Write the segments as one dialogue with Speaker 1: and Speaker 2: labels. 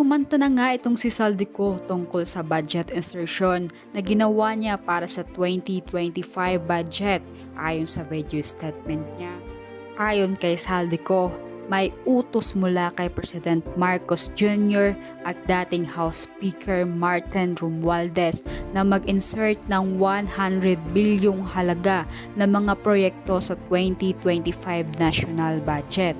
Speaker 1: kumanta na nga itong si Saldico tungkol sa budget insertion na ginawa niya para sa 2025 budget ayon sa video statement niya. Ayon kay Saldico, may utos mula kay President Marcos Jr. at dating House Speaker Martin Romualdez na mag-insert ng 100 bilyong halaga na mga proyekto sa 2025 national budget.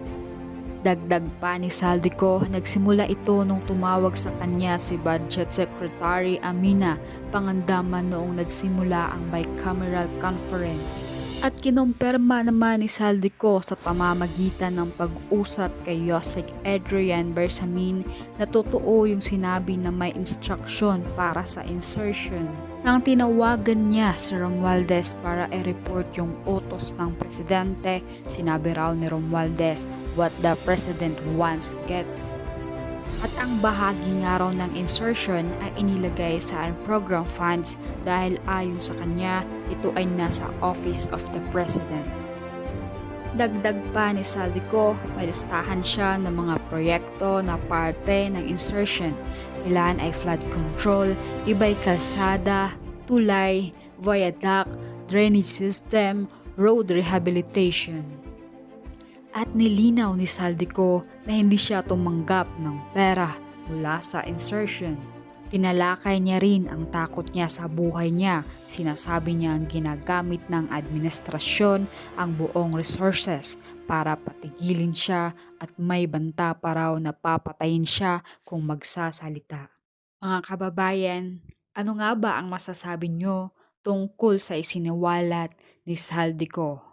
Speaker 1: Dagdag pa ni Saldico, nagsimula ito nung tumawag sa kanya si Budget Secretary Amina Pangandaman noong nagsimula ang bicameral conference. At kinumpirma naman ni Saldico sa pamamagitan ng pag-usap kay Yosek Adrian Bersamin na totoo yung sinabi na may instruction para sa insertion. Nang tinawagan niya si Romualdez para i-report yung utos ng presidente, sinabi raw ni Romualdez, what the president wants gets. At ang bahagi nga raw ng insertion ay inilagay sa program funds dahil ayon sa kanya, ito ay nasa Office of the President. Dagdag pa ni Saldico, may listahan siya ng mga proyekto na parte ng insertion. Ilan ay flood control, iba'y kalsada, tulay, viaduct, drainage system, road rehabilitation. At nilinaw ni Saldico na hindi siya tumanggap ng pera mula sa insertion. Tinalakay niya rin ang takot niya sa buhay niya. Sinasabi niya ang ginagamit ng administrasyon ang buong resources para patigilin siya at may banta pa raw na papatayin siya kung magsasalita. Mga kababayan, ano nga ba ang masasabi nyo tungkol sa isiniwalat ni Saldico?